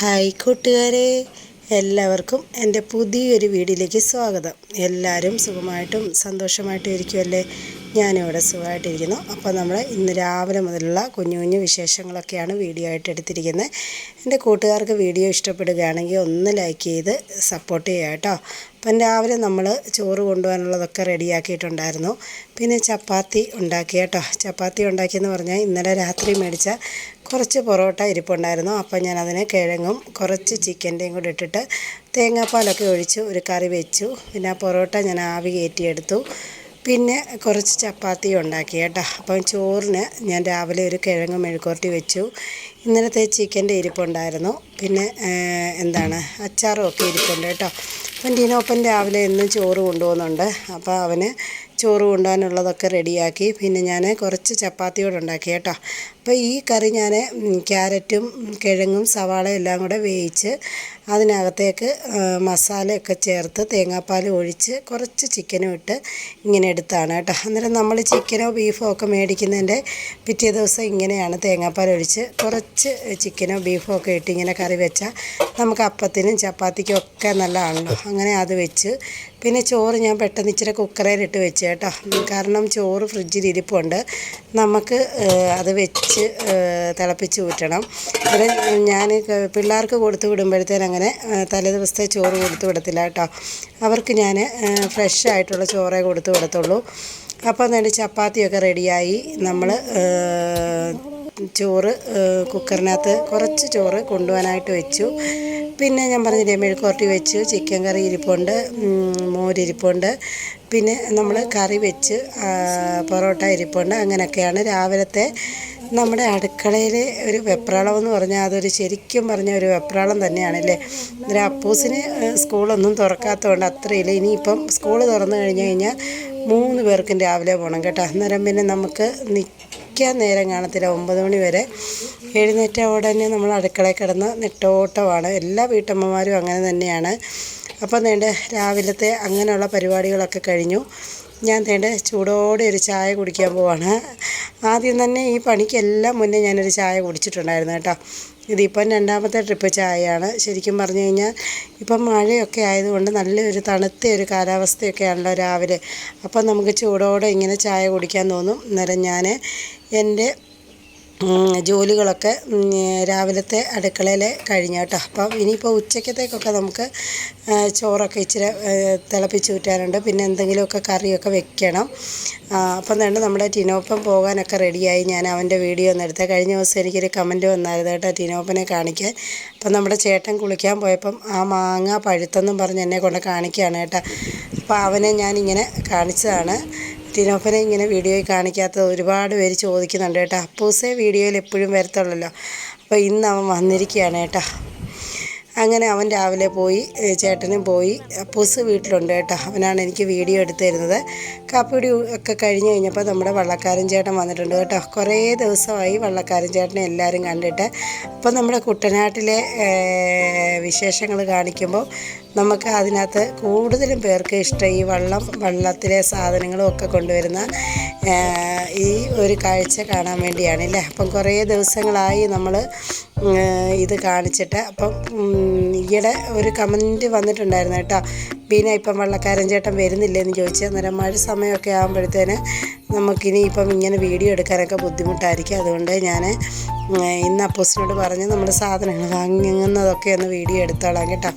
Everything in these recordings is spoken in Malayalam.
ഹായ് കൂട്ടുകാരെ എല്ലാവർക്കും എന്റെ പുതിയൊരു വീഡിയോയിലേക്ക് സ്വാഗതം. എല്ലാവരും സുഖമായിട്ടും സന്തോഷമായിട്ടും ഇരിക്കുമല്ലേ ഞാനിവിടെ സുഖമായിട്ടിരിക്കുന്നു. അപ്പോൾ നമ്മൾ ഇന്ന് രാവിലെ മുതലുള്ള കുഞ്ഞു കുഞ്ഞു വിശേഷങ്ങളൊക്കെയാണ് വീഡിയോ ആയിട്ട് എടുത്തിരിക്കുന്നത്. എന്റെ കൂട്ടുകാർക്ക് വീഡിയോ ഇഷ്ടപ്പെടുകയാണെങ്കിൽ ഒന്ന് ലൈക്ക് ചെയ്ത് സപ്പോർട്ട് ചെയ്യുക കേട്ടോ. അപ്പം രാവിലെ നമ്മൾ ചോറ് കൊണ്ടുപോകാനുള്ളതൊക്കെ റെഡിയാക്കിയിട്ടുണ്ടായിരുന്നു. പിന്നെ ചപ്പാത്തി ഉണ്ടാക്കി കേട്ടോ. ചപ്പാത്തി ഉണ്ടാക്കിയെന്ന് പറഞ്ഞാൽ ഇന്നലെ രാത്രി മേടിച്ച കുറച്ച് പൊറോട്ട ഇരിപ്പുണ്ടായിരുന്നു. അപ്പം ഞാൻ കിഴങ്ങും കുറച്ച് ചിക്കന്റെയും കൂടി ഇട്ടിട്ട് തേങ്ങാപ്പാലൊക്കെ ഒഴിച്ച് ഒരു കറി വെച്ചു. പിന്നെ ആ പൊറോട്ട ഞാൻ ആവി കയറ്റിയെടുത്തു. പിന്നെ കുറച്ച് ചപ്പാത്തി ഉണ്ടാക്കി കേട്ടോ. അപ്പം ചോറിന് ഞാൻ രാവിലെ ഒരു കിഴങ്ങ് മെഴുക്കുരട്ടി വെച്ചു. ഇന്നലത്തെ ചിക്കന്റെ ഇരിപ്പുണ്ടായിരുന്നു. പിന്നെ എന്താണ് അച്ചാറും ഒക്കെ ഇരിപ്പുണ്ട് കേട്ടോ. അപ്പം ടീനോപ്പൻ രാവിലെ എന്നും ചോറ് കൊണ്ടുപോകുന്നുണ്ട്. അപ്പോൾ അവന് ചോറ് കൊണ്ടുപോകാനുള്ളതൊക്കെ റെഡിയാക്കി. പിന്നെ ഞാൻ കുറച്ച് ചപ്പാത്തിയോട് ഉണ്ടാക്കി കേട്ടോ. അപ്പോൾ ഈ കറി ഞാൻ ക്യാരറ്റും കിഴങ്ങും സവാളയും എല്ലാം കൂടെ വേവിച്ച് അതിനകത്തേക്ക് മസാലയൊക്കെ ചേർത്ത് തേങ്ങാപ്പാൽ ഒഴിച്ച് കുറച്ച് ചിക്കനും ഇട്ട് ഇങ്ങനെ എടുത്താണ് കേട്ടോ. അന്നേരം നമ്മൾ ചിക്കനോ ബീഫോ ഒക്കെ മേടിക്കുന്നതിന്റെ പിറ്റേ ദിവസം ഇങ്ങനെയാണ് തേങ്ങാപ്പാൽ ഒഴിച്ച് കുറച്ച് ചിക്കനോ ബീഫോ ഒക്കെ ഇട്ട് ഇങ്ങനെ കറി വെച്ചാൽ നമുക്ക് അപ്പത്തിനും ചപ്പാത്തിക്കും ഒക്കെ നല്ലതാണല്ലോ. അങ്ങനെ അത് വെച്ച് പിന്നെ ചോറ് ഞാൻ പെട്ടെന്ന് ഇച്ചിരി കുക്കറയിലിട്ട് വെച്ച് കേട്ടോ. കാരണം ചോറ് ഫ്രിഡ്ജിൽ ഇരിപ്പുണ്ട്. നമുക്ക് അത് വെച്ച് തിളപ്പിച്ച് ഊറ്റണം. ഇവിടെ ഞാൻ പിള്ളേർക്ക് കൊടുത്തു വിടുമ്പോഴത്തേന് അങ്ങനെ തലേ ദിവസത്തെ ചോറ് കൊടുത്തു വിടത്തില്ല കേട്ടോ. അവർക്ക് ഞാൻ ഫ്രഷ് ആയിട്ടുള്ള ചോറേ കൊടുത്തു വിടത്തുള്ളൂ. അപ്പോൾ എന്നിട്ട് ചപ്പാത്തിയൊക്കെ റെഡിയായി. നമ്മൾ ചോറ് കുക്കറിനകത്ത് കുറച്ച് ചോറ് കൊണ്ടുപോകാനായിട്ട് വെച്ചു. പിന്നെ ഞാൻ പറഞ്ഞില്ലേ മെഴുക്കുവരട്ടി വെച്ചു ചിക്കൻ കറി ഇരിപ്പുണ്ട് മോരിരിപ്പുണ്ട് പിന്നെ നമ്മൾ കറി വെച്ച് പൊറോട്ട ഇരിപ്പുണ്ട് അങ്ങനെയൊക്കെയാണ് രാവിലത്തെ നമ്മുടെ അടുക്കളയിൽ ഒരു വെപ്രാളം എന്ന് പറഞ്ഞാൽ അതൊരു ശരിക്കും പറഞ്ഞ ഒരു വെപ്രാളം തന്നെയാണല്ലേ? അന്നേരം അപ്പൂസിന് സ്കൂളൊന്നും തുറക്കാത്തതുകൊണ്ട് അത്രയില്ല. ഇനിയിപ്പം സ്കൂൾ തുറന്നു കഴിഞ്ഞു കഴിഞ്ഞാൽ മൂന്ന് പേർക്കും രാവിലെ പോകണം കേട്ടോ. അന്നേരം പിന്നെ നമുക്ക് നിൽക്കാൻ നേരം കാണത്തില്ല. ഒമ്പത് മണി വരെ എഴുന്നേറ്റ ഉടനെ നമ്മൾ അടുക്കളയിൽ കിടന്ന് നെട്ടോട്ടമാണ്. എല്ലാ വീട്ടമ്മമാരും അങ്ങനെ തന്നെയാണ്. അപ്പം വേണ്ട രാവിലത്തെ അങ്ങനെയുള്ള പരിപാടികളൊക്കെ കഴിഞ്ഞു. ഞാൻ തേണ്ട ചൂടോടെ ഒരു ചായ കുടിക്കാൻ പോവാണ്. ആദ്യം തന്നെ ഈ പണിക്കെല്ലാം മുന്നേ ഞാനൊരു ചായ കുടിച്ചിട്ടുണ്ടായിരുന്നു കേട്ടോ. ഇതിപ്പം രണ്ടാമത്തെ ട്രിപ്പ് ചായയാണ്. ശരിക്കും പറഞ്ഞു കഴിഞ്ഞാൽ ഇപ്പം മഴയൊക്കെ ആയതുകൊണ്ട് നല്ലൊരു തണുത്ത ഒരു കാലാവസ്ഥയൊക്കെയാണല്ലോ രാവിലെ. അപ്പം നമുക്ക് ചൂടോടെ ഇങ്ങനെ ചായ കുടിക്കാൻ തോന്നും. അന്നേരം ഞാൻ എന്റെ ജോലികളൊക്കെ രാവിലത്തെ അടുക്കളയിൽ കഴിഞ്ഞു കേട്ടോ അപ്പം ഇനിയിപ്പോൾ ഉച്ചക്കത്തേക്കൊക്കെ നമുക്ക് ചോറൊക്കെ ഇച്ചിരി തിളപ്പിച്ച് ഊറ്റാനുണ്ട്. പിന്നെ എന്തെങ്കിലുമൊക്കെ കറിയൊക്കെ വെക്കണം. അപ്പം തന്നെ നമ്മുടെ ടിനോപ്പൻ പോകാനൊക്കെ റെഡിയായി. ഞാൻ അവന്റെ വീഡിയോ ഒന്ന് എടുത്തത് കഴിഞ്ഞ ദിവസം എനിക്കൊരു കമന്റ് വന്നായിരുന്നു കേട്ടോ ടിനോപ്പനെ കാണിക്കാൻ. അപ്പം നമ്മുടെ ചേട്ടൻ കുളിക്കാൻ പോയപ്പം ആ മാങ്ങ പഴുത്തെന്നും പറഞ്ഞ് എന്നെ കൊണ്ട് കാണിക്കുകയാണ് കേട്ടോ. അപ്പോൾ അവനെ ഞാനിങ്ങനെ കാണിച്ചതാണ്. ടിനോപ്പനെ ഇങ്ങനെ വീഡിയോയിൽ കാണിക്കാത്തത് ഒരുപാട് പേര് ചോദിക്കുന്നുണ്ട് കേട്ടോ. അപ്പൂസേ വീഡിയോയിൽ എപ്പോഴും വരത്തുള്ളല്ലോ. അപ്പോൾ ഇന്ന് അവൻ വന്നിരിക്കുകയാണ് കേട്ടോ. അങ്ങനെ അവൻ രാവിലെ പോയി ചേട്ടനും പോയി. അപ്പൂസ് വീട്ടിലുണ്ട് കേട്ടോ. അവനാണ് എനിക്ക് വീഡിയോ എടുത്തു തരുന്നത്. കാപ്പിടി ഒക്കെ കഴിഞ്ഞ് കഴിഞ്ഞപ്പോൾ നമ്മുടെ വള്ളക്കാരൻ ചേട്ടൻ വന്നിട്ടുണ്ട് കേട്ടോ. കുറേ ദിവസമായി വള്ളക്കാരൻ ചേട്ടനെ എല്ലാവരും കണ്ടിട്ട്. അപ്പോൾ നമ്മുടെ കുട്ടനാട്ടിലെ വിശേഷങ്ങൾ കാണിക്കുമ്പോൾ നമുക്ക് അതിനകത്ത് കൂടുതലും പേർക്ക് ഇഷ്ടം ഈ വള്ളം വള്ളത്തിലെ സാധനങ്ങളും ഒക്കെ കൊണ്ടുവരുന്ന ഈ ഒരു കാഴ്ച കാണാൻ വേണ്ടിയാണ് അല്ലേ അപ്പം കുറേ ദിവസങ്ങളായി നമ്മൾ ഇത് കാണിച്ചിട്ട് അപ്പം ഈയിടെ ഒരു കമന്റ് വന്നിട്ടുണ്ടായിരുന്നു കേട്ടോ. ബീന ഇപ്പം വള്ളക്കാരൻ ചേട്ടൻ വരുന്നില്ലെന്ന് ചോദിച്ചു അന്നേരം മഴ സമയമൊക്കെ ആകുമ്പോഴത്തേന് നമുക്കിനി ഇപ്പം ഇങ്ങനെ വീഡിയോ എടുക്കാനൊക്കെ ബുദ്ധിമുട്ടായിരിക്കും. അതുകൊണ്ട് ഞാൻ ഇന്ന് അപ്പോസിനോട് പറഞ്ഞ് നമ്മൾ സാധനങ്ങൾ വാങ്ങുന്നതൊക്കെ ഒന്ന് വീഡിയോ എടുത്തോളാം കേട്ടോ.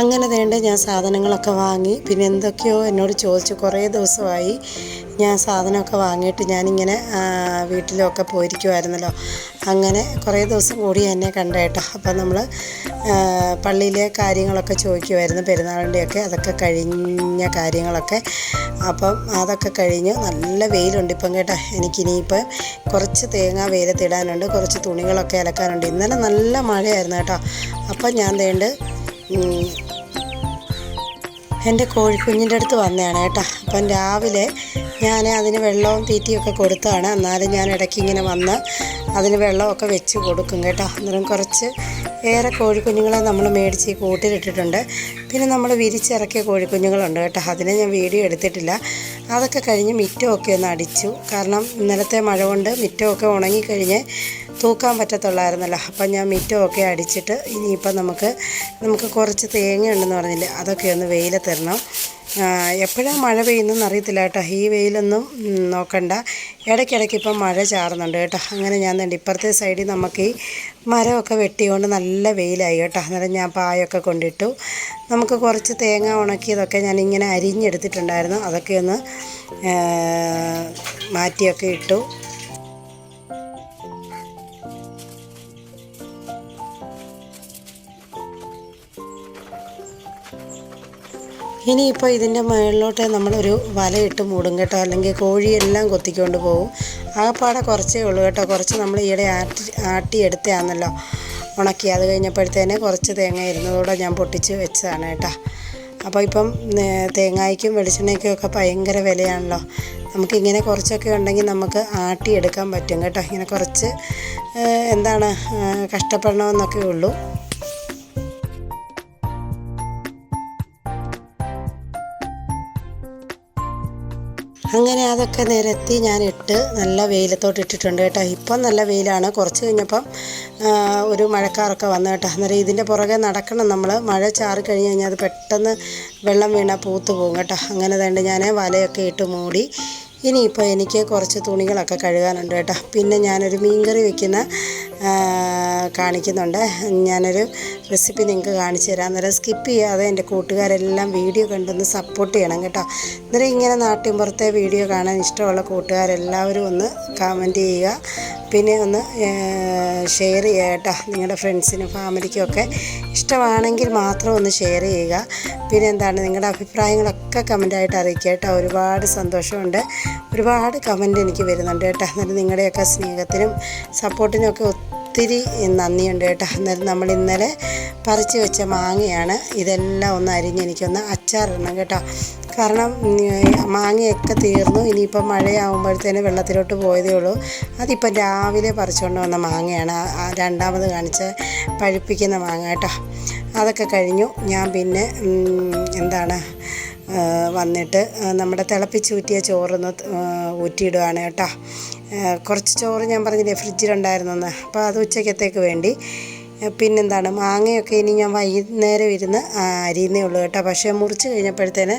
അങ്ങനെ വേണ്ട ഞാൻ സാധനങ്ങളൊക്കെ വാങ്ങി. പിന്നെ എന്തൊക്കെയോ എന്നോട് ചോദിച്ചു. കുറേ ദിവസമായി ഞാൻ സാധനമൊക്കെ വാങ്ങിയിട്ട് ഞാനിങ്ങനെ വീട്ടിലൊക്കെ പോയിരിക്കുമായിരുന്നല്ലോ അങ്ങനെ കുറേ ദിവസം കൂടി എന്നെ കണ്ട കേട്ടോ. അപ്പം നമ്മൾ പള്ളിയിലെ കാര്യങ്ങളൊക്കെ ചോദിക്കുമായിരുന്നു പെരുന്നാളിന്റെയൊക്കെ. അതൊക്കെ കഴിഞ്ഞ കാര്യങ്ങളൊക്കെ. അപ്പം അതൊക്കെ കഴിഞ്ഞ്. നല്ല വെയിലുണ്ട് ഇപ്പം കേട്ടോ. എനിക്കിനിയിപ്പം കുറച്ച് തേങ്ങ വെയിലത്തിടാനുണ്ട്. കുറച്ച് തുണികളൊക്കെ അലക്കാനുണ്ട്. ഇന്നലെ നല്ല മഴയായിരുന്നു കേട്ടോ. അപ്പം ഞാൻ തേണ്ട് എന്റെ കോഴിക്കുഞ്ഞിന്റെ അടുത്ത് വന്നതാണ് കേട്ടോ. അപ്പം രാവിലെ ഞാൻ അതിന് വെള്ളവും തീറ്റിയൊക്കെ കൊടുത്താണ് എന്നാലും ഞാൻ ഇടയ്ക്ക് ഇങ്ങനെ വന്ന് അതിന് വെള്ളമൊക്കെ വെച്ച് കൊടുക്കും കേട്ടോ. അന്നേരം കുറച്ച് ഏറെ കോഴിക്കുഞ്ഞുങ്ങളെ നമ്മൾ മേടിച്ച് ഈ കൂട്ടിലിട്ടിട്ടുണ്ട് പിന്നെ നമ്മൾ വിരിച്ചിറക്കിയ കോഴിക്കുഞ്ഞുങ്ങളുണ്ട് കേട്ടോ. അതിനെ ഞാൻ വീഡിയോ എടുത്തിട്ടില്ല. അതൊക്കെ കഴിഞ്ഞ് മിറ്റമൊക്കെ ഒന്ന് അടിച്ചു. കാരണം ഇന്നലത്തെ മഴ കൊണ്ട് മിറ്റമൊക്കെ ഉണങ്ങിക്കഴിഞ്ഞ് തൂക്കാൻ പറ്റത്തുള്ളായിരുന്നല്ലോ. അപ്പം ഞാൻ മിറ്റമൊക്കെ അടിച്ചിട്ട് ഇനിയിപ്പം നമുക്ക് നമുക്ക് കുറച്ച് തേങ്ങ ഉണ്ടെന്ന് പറഞ്ഞില്ലേ അതൊക്കെ ഒന്ന് വെയിലത്തരണം എപ്പോഴാണ് മഴ പെയ്യുന്നതെന്ന് അറിയത്തില്ല കേട്ടോ. ഈ വെയിലൊന്നും നോക്കണ്ട. ഇടയ്ക്കിടയ്ക്ക് ഇപ്പം മഴ ചാറുന്നുണ്ട് കേട്ടോ. അങ്ങനെ ഞാൻ തന്നെ ഇപ്പുറത്തെ സൈഡിൽ നമുക്ക് ഈ മരമൊക്കെ വെട്ടിയോണ്ട് നല്ല വെയിലായി കേട്ടോ. അന്നേരം ഞാൻ പായൊക്കെ കൊണ്ടിട്ടു. നമുക്ക് കുറച്ച് തേങ്ങ ഉണക്കിയതൊക്കെ ഞാൻ ഇങ്ങനെ അരിഞ്ഞെടുത്തിട്ടുണ്ടായിരുന്നു. അതൊക്കെ ഒന്ന് മാറ്റിയൊക്കെ ഇട്ടു. ഇനിയിപ്പോൾ ഇതിന്റെ മുകളിലോട്ട് നമ്മളൊരു വലയിട്ട് മൂടും കേട്ടോ. അല്ലെങ്കിൽ കോഴിയെല്ലാം കൊത്തിക്കൊണ്ട് പോകും ആകപ്പാടെ കുറച്ചേ ഉള്ളൂ കേട്ടോ. കുറച്ച് നമ്മൾ ഈയിടെ ആട്ടി ആട്ടി എടുത്തതാണല്ലോ ഉണക്കി. അത് കഴിഞ്ഞപ്പോഴത്തേന് കുറച്ച് തേങ്ങ ഇരുന്നതോടെ ഞാൻ പൊട്ടിച്ച് വെച്ചതാണ് കേട്ടോ. അപ്പോൾ ഇപ്പം തേങ്ങായ്ക്കും വെളിച്ചെണ്ണയ്ക്കും ഒക്കെ ഭയങ്കര വിലയാണല്ലോ. നമുക്കിങ്ങനെ കുറച്ചൊക്കെ ഉണ്ടെങ്കിൽ നമുക്ക് ആട്ടി എടുക്കാൻ പറ്റും കേട്ടോ. ഇങ്ങനെ കുറച്ച് എന്താണ് കഷ്ടപ്പെടണമെന്നൊക്കെ ഉള്ളൂ. അങ്ങനെ അതൊക്കെ നിരത്തി ഞാൻ ഇട്ട് നല്ല വെയിലത്തോട്ട് ഇട്ടിട്ടുണ്ട് കേട്ടോ. ഇപ്പം നല്ല വെയിലാണ്. കുറച്ച് കഴിഞ്ഞപ്പം ഒരു മഴക്കാറൊക്കെ വന്നു കേട്ടോ. അന്നേരം ഇതിന്റെ പുറകെ നടക്കണം നമ്മൾ മഴ ചാറി കഴിഞ്ഞ് കഴിഞ്ഞാൽ അത് പെട്ടെന്ന് വെള്ളം വീണാൽ പൂത്ത് പോകും കേട്ടോ. അങ്ങനെ തന്നെ ഞാൻ വലയൊക്കെ ഇട്ട് മൂടി ഇനിയിപ്പോൾ എനിക്ക് കുറച്ച് തുണികളൊക്കെ കഴുകാനുണ്ട് കേട്ടോ. പിന്നെ ഞാനൊരു മീൻകറി വെക്കുന്ന കാണിക്കുന്നുണ്ട്. ഞാനൊരു റെസിപ്പി നിങ്ങൾക്ക് കാണിച്ചു തരാം. അന്നേരം സ്കിപ്പ് ചെയ്യാതെ എന്റെ കൂട്ടുകാരെല്ലാം വീഡിയോ കണ്ടൊന്ന് സപ്പോർട്ട് ചെയ്യണം കേട്ടോ. അന്നേരം ഇങ്ങനെ നാട്ടിൻപുറത്തെ വീഡിയോ കാണാൻ ഇഷ്ടമുള്ള കൂട്ടുകാരെല്ലാവരും ഒന്ന് കമന്റ് ചെയ്യുക. പിന്നെ ഒന്ന് ഷെയർ ചെയ്യുക കേട്ടോ. നിങ്ങളുടെ ഫ്രണ്ട്സിനും ഫാമിലിക്കും ഒക്കെ ഇഷ്ടമാണെങ്കിൽ മാത്രം ഒന്ന് ഷെയർ ചെയ്യുക. പിന്നെ എന്താണ് നിങ്ങളുടെ അഭിപ്രായങ്ങളൊക്കെ കമന്റായിട്ട് അറിയിക്കുക കേട്ടോ. ഒരുപാട് സന്തോഷമുണ്ട്. ഒരുപാട് കമന്റ് എനിക്ക് വരുന്നുണ്ട് കേട്ടോ. അന്നേരം നിങ്ങളുടെയൊക്കെ സ്നേഹത്തിനും സപ്പോർട്ടിനും ഒക്കെ ഒത്തിരി നന്ദിയുണ്ട് കേട്ടോ. അന്നേരം നമ്മൾ ഇന്നലെ പറിച്ച് വെച്ച മാങ്ങയാണ്. ഇതെല്ലാം ഒന്ന് അരിഞ്ഞ് എനിക്കൊന്ന് അച്ചാറിടണം കേട്ടോ. കാരണം മാങ്ങയൊക്കെ തീർന്നു. ഇനിയിപ്പം മഴയാകുമ്പോഴത്തേന് വെള്ളത്തിലോട്ട് പോയതേ ഉള്ളൂ. അതിപ്പം രാവിലെ പറിച്ചുകൊണ്ട് വന്ന മാങ്ങയാണ്. രണ്ടാമത് കാണിച്ച പഴുപ്പിക്കുന്ന മാങ്ങ കേട്ടോ. അതൊക്കെ കഴിഞ്ഞു. ഞാൻ പിന്നെ എന്താണ് വന്നിട്ട് നമ്മുടെ തിളപ്പിച്ചൂറ്റിയ ചോറൊന്ന് ഊറ്റിയിടുകയാണ് കേട്ടോ. കുറച്ച് ചോറ് ഞാൻ പറഞ്ഞില്ലേ ഫ്രിഡ്ജിലുണ്ടായിരുന്നെന്ന്. അപ്പോൾ അത് ഉച്ചക്കത്തേക്ക് വേണ്ടി. പിന്നെന്താണ് മാങ്ങയൊക്കെ ഇനി ഞാൻ വൈകുന്നേരം ഇരുന്ന് അരിയുന്നേ ഉള്ളൂ കേട്ടോ. പക്ഷേ മുറിച്ച് കഴിഞ്ഞപ്പോഴത്തേന്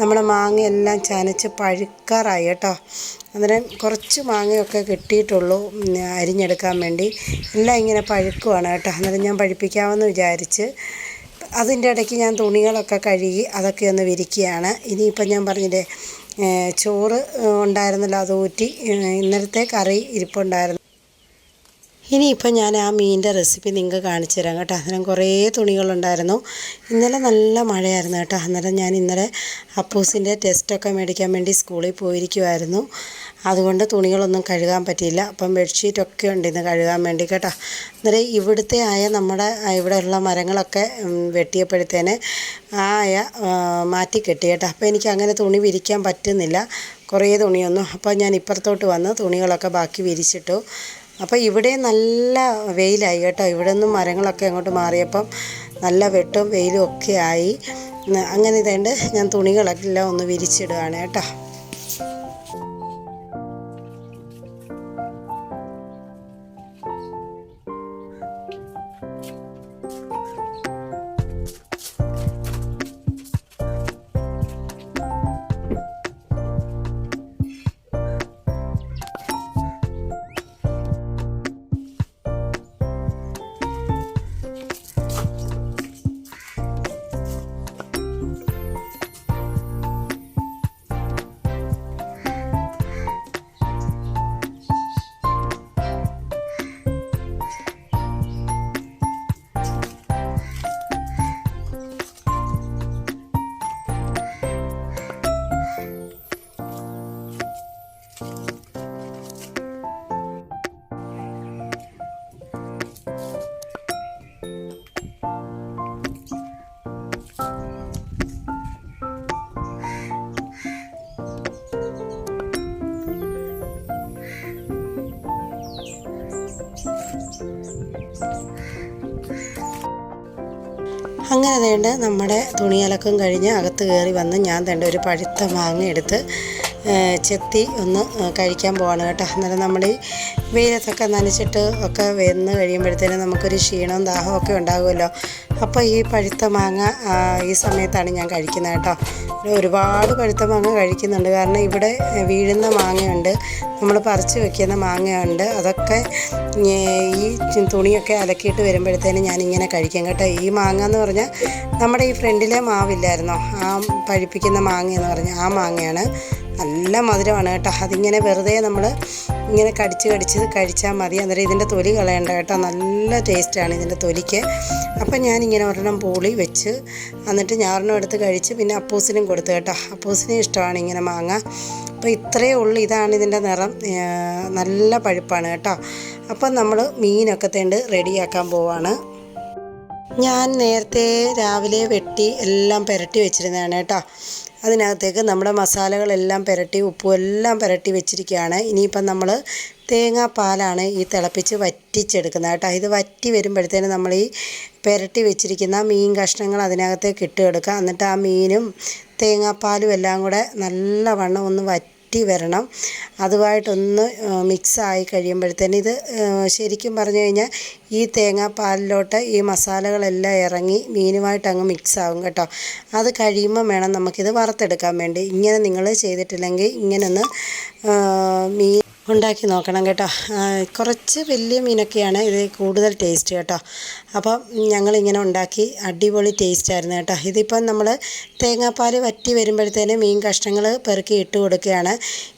നമ്മുടെ മാങ്ങയെല്ലാം ചനച്ച് പഴുക്കാറായി കേട്ടോ. അന്നേരം കുറച്ച് മാങ്ങയൊക്കെ കിട്ടിയിട്ടുള്ളൂ അരിഞ്ഞെടുക്കാൻ വേണ്ടി. എല്ലാം ഇങ്ങനെ പഴുക്കുവാണ് കേട്ടോ. അന്നേരം ഞാൻ പഴുപ്പിക്കാമെന്ന് വിചാരിച്ച് അതിന്റെ ഇടയ്ക്ക് ഞാൻ തുണികളൊക്കെ കഴുകി അതൊക്കെ ഒന്ന് വിരിക്കുകയാണ്. ഇനിയിപ്പം ഞാൻ പറഞ്ഞില്ലേ ചോറ് ഉണ്ടായിരുന്നല്ലോ അത് ഊറ്റി ഇന്നലത്തെ കറി ഇരിപ്പുണ്ടായിരുന്നു. ഇനിയിപ്പം ഞാൻ ആ മീനിന്റെ റെസിപ്പി നിങ്ങൾക്ക് കാണിച്ചു തരാം കേട്ടോ. അന്നേരം കുറേ തുണികളുണ്ടായിരുന്നു. ഇന്നലെ നല്ല മഴയായിരുന്നു കേട്ടോ. അന്നേരം ഞാൻ ഇന്നലെ അപ്പൂസിന്റെ ടെസ്റ്റൊക്കെ മേടിക്കാൻ വേണ്ടി സ്കൂളിൽ പോയിരിക്കുമായിരുന്നു അതുകൊണ്ട് തുണികളൊന്നും കഴുകാൻ പറ്റിയില്ല. അപ്പം ബെഡ്ഷീറ്റൊക്കെ ഉണ്ട് ഇന്ന് കഴുകാൻ വേണ്ടി കേട്ടോ. അന്നേരം ഇവിടുത്തെ ആയ നമ്മുടെ ഇവിടെയുള്ള മരങ്ങളൊക്കെ വെട്ടിയപ്പോഴത്തേന് ആയ മാറ്റി കെട്ടി കേട്ടോ. അപ്പോൾ എനിക്ക് അങ്ങനെ തുണി വിരിക്കാൻ പറ്റുന്നില്ല. കുറേ തുണിയൊന്നും. അപ്പോൾ ഞാൻ ഇപ്പുറത്തോട്ട് വന്ന് തുണികളൊക്കെ ബാക്കി വിരിച്ചിട്ടു. അപ്പോൾ ഇവിടെ നല്ല വെയിലായി കേട്ടോ. ഇവിടെ നിന്നും മരങ്ങളൊക്കെ അങ്ങോട്ട് മാറിയപ്പം നല്ല വെട്ടും വെയിലും ഒക്കെ ആയി. അങ്ങനെ ഇതേണ്ട് ഞാൻ തുണികളെല്ലാം ഒന്ന് വിരിച്ചിടുകയാണ് കേട്ടോ. അങ്ങനെ നമ്മുടെ തുണിയലക്കം കഴിഞ്ഞ് അകത്ത് കയറി വന്ന് ഞാൻ തേണ്ട ഒരു പഴുത്ത മാങ്ങ എടുത്ത് ചെത്തി ഒന്ന് കഴിക്കാൻ പോവാണ് കേട്ടോ. അന്നേരം നമ്മൾ ഈ വെയിലത്തൊക്കെ നനച്ചിട്ട് ഒക്കെ വെന്ന് കഴിയുമ്പോഴത്തേനും നമുക്കൊരു ക്ഷീണവും ദാഹവും ഒക്കെ ഉണ്ടാകുമല്ലോ. അപ്പോൾ ഈ പഴുത്ത മാങ്ങ ഈ സമയത്താണ് ഞാൻ കഴിക്കുന്നത് കേട്ടോ. ഒരുപാട് പഴുത്ത മാങ്ങ കഴിക്കുന്നുണ്ട്. കാരണം ഇവിടെ വീഴുന്ന മാങ്ങയുണ്ട്. നമ്മൾ പറിച്ച് വെക്കുന്ന മാങ്ങയുണ്ട്. അതൊക്കെ ഈ തുണിയൊക്കെ അലക്കിയിട്ട് വരുമ്പോഴത്തേനും ഇങ്ങനെ കഴിക്കാം കേട്ടോ. ഈ മാങ്ങ എന്ന് പറഞ്ഞാൽ നമ്മുടെ ഈ ഫ്രണ്ടിലെ മാവില്ലായിരുന്നോ? ആ പഴുപ്പിക്കുന്ന മാങ്ങ എന്ന് പറഞ്ഞാൽ ആ മാങ്ങയാണ്. നല്ല മധുരമാണ് കേട്ടോ. അതിങ്ങനെ വെറുതെ നമ്മൾ ഇങ്ങനെ കടിച്ച് കടിച്ച് കഴിച്ചാൽ മതി. അന്നേരം ഇതിന്റെ തൊലി കളയണ്ട കേട്ടോ. നല്ല ടേസ്റ്റാണ് ഇതിന്റെ തൊലിക്ക്. അപ്പം ഞാനിങ്ങനെ ഒരെണ്ണം പൂളി വെച്ച് എന്നിട്ട് ഞാറെണ്ണം എടുത്ത് കഴിച്ച് പിന്നെ അപ്പൂസിനും കൊടുത്തു കേട്ടോ. അപ്പൂസിനും ഇഷ്ടമാണ് ഇങ്ങനെ മാങ്ങ. അപ്പോൾ ഇത്രയേ ഉള്ളൂ. ഇതാണ് ഇതിന്റെ നിറം. നല്ല പഴുപ്പാണ് കേട്ടോ. അപ്പം നമ്മൾ മീനൊക്കെ തേണ്ട് റെഡിയാക്കാൻ പോവാണ്. ഞാൻ നേരത്തെ രാവിലെ വെട്ടി എല്ലാം പുരട്ടി വെച്ചിരുന്നതാണ് കേട്ടോ. അതിനകത്തേക്ക് നമ്മുടെ മസാലകളെല്ലാം പുരട്ടി ഉപ്പും എല്ലാം പുരട്ടി വെച്ചിരിക്കുകയാണ്. ഇനിയിപ്പം നമ്മൾ തേങ്ങാപ്പാലാണ് ഈ തിളപ്പിച്ച് വറ്റിച്ചെടുക്കുന്നത് കേട്ടോ. ഇത് വറ്റി വരുമ്പോഴത്തേനും നമ്മൾ ഈ പുരട്ടി വെച്ചിരിക്കുന്ന മീൻ കഷ്ണങ്ങൾ അതിനകത്തേക്ക് ഇട്ട് കൊടുക്കുക. എന്നിട്ട് ആ മീനും തേങ്ങാപ്പാലും എല്ലാം കൂടെ നല്ലവണ്ണം ഒന്ന് വറ്റി വരണം. അതുമായിട്ടൊന്ന് മിക്സായി കഴിയുമ്പോഴത്തേന് ഇത് ശരിക്കും പറഞ്ഞു കഴിഞ്ഞാൽ ഈ തേങ്ങാപ്പാലിലോട്ട് ഈ മസാലകളെല്ലാം ഇറങ്ങി മീനുമായിട്ട് അങ്ങ് മിക്സ് ആവും കേട്ടോ. അത് കഴിയുമ്പം വേണം നമുക്കിത് വറുത്തെടുക്കാൻ വേണ്ടി. ഇങ്ങനെ നിങ്ങൾ ചെയ്തിട്ടില്ലെങ്കിൽ ഇങ്ങനെ ഒന്ന് മീൻ ഉണ്ടാക്കി നോക്കണം കേട്ടോ. കുറച്ച് വലിയ മീനൊക്കെയാണ് ഇത് കൂടുതൽ ടേസ്റ്റ് കേട്ടോ. അപ്പം ഞങ്ങളിങ്ങനെ ഉണ്ടാക്കി അടിപൊളി ടേസ്റ്റ് ആയിരുന്നു കേട്ടോ. ഇതിപ്പം നമ്മൾ തേങ്ങാപ്പാൽ വറ്റി വരുമ്പോഴത്തേന് മീൻ കഷ്ണങ്ങൾ പെറുക്കി ഇട്ട് കൊടുക്കുകയാണ്.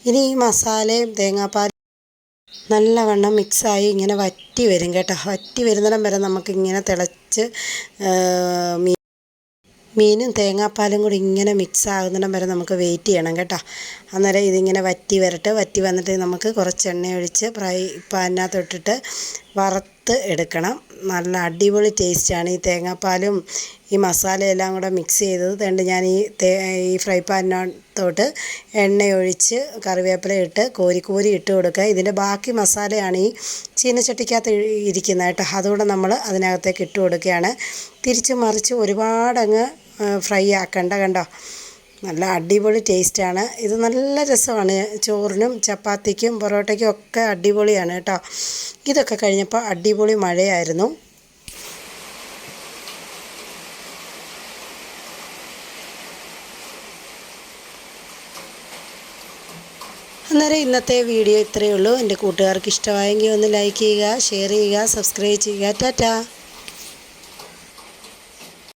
ഇനി ഈ മസാലയും തേങ്ങാപ്പാൽ നല്ലവണ്ണം മിക്സായി ഇങ്ങനെ വറ്റി വരും കേട്ടോ. വറ്റി വരുന്നിടം വരെ നമുക്കിങ്ങനെ തിളച്ച് മീൻ മീനും തേങ്ങാപ്പാലും കൂടി ഇങ്ങനെ മിക്സ് ആകുന്നിടം വരെ നമുക്ക് വെയിറ്റ് ചെയ്യണം കേട്ടോ. അന്നേരം ഇതിങ്ങനെ വറ്റി വരട്ടെ വറ്റി വന്നിട്ട് നമുക്ക് കുറച്ച് എണ്ണ ഒഴിച്ച് ഫ്രൈ പാനിനകത്തൊട്ടിട്ട് വറുത്ത് എടുക്കണം. നല്ല അടിപൊളി ടേസ്റ്റാണ് ഈ തേങ്ങാപ്പാലും ഈ മസാലയെല്ലാം കൂടെ മിക്സ് ചെയ്തത്. തേണ്ട ഞാൻ ഈ തേ ഈ ഫ്രൈ പാനിനകത്തോട്ട് എണ്ണയൊഴിച്ച് കറിവേപ്പില ഇട്ട് കോരി കോരി ഇട്ട് കൊടുക്കുക. ഇതിന്റെ ബാക്കി മസാലയാണ് ഈ ചീനച്ചട്ടിക്കകത്ത് ഇരിക്കുന്നത് കേട്ടോ. അതുകൂടെ നമ്മൾ അതിനകത്തേക്ക് ഇട്ട് കൊടുക്കുകയാണ്. തിരിച്ച് മറിച്ച് ഒരുപാടങ്ങ് ഫ്രൈ ആക്കണ്ട കണ്ടോ? നല്ല അടിപൊളി ടേസ്റ്റാണ് ഇത് നല്ല രസമാണ്. ചോറിനും ചപ്പാത്തിക്കും പൊറോട്ടയ്ക്കും ഒക്കെ അടിപൊളിയാണ് കേട്ടോ. ഇതൊക്കെ കഴിഞ്ഞപ്പോൾ അടിപൊളി മഴയായിരുന്നു. അന്നേരം ഇന്നത്തെ വീഡിയോ ഇത്രയേ ഉള്ളൂ. എന്റെ കൂട്ടുകാർക്ക് ഇഷ്ടമായെങ്കിൽ ഒന്ന് ലൈക്ക് ചെയ്യുക ഷെയർ ചെയ്യുക സബ്സ്ക്രൈബ് ചെയ്യുക. ടാറ്റാ.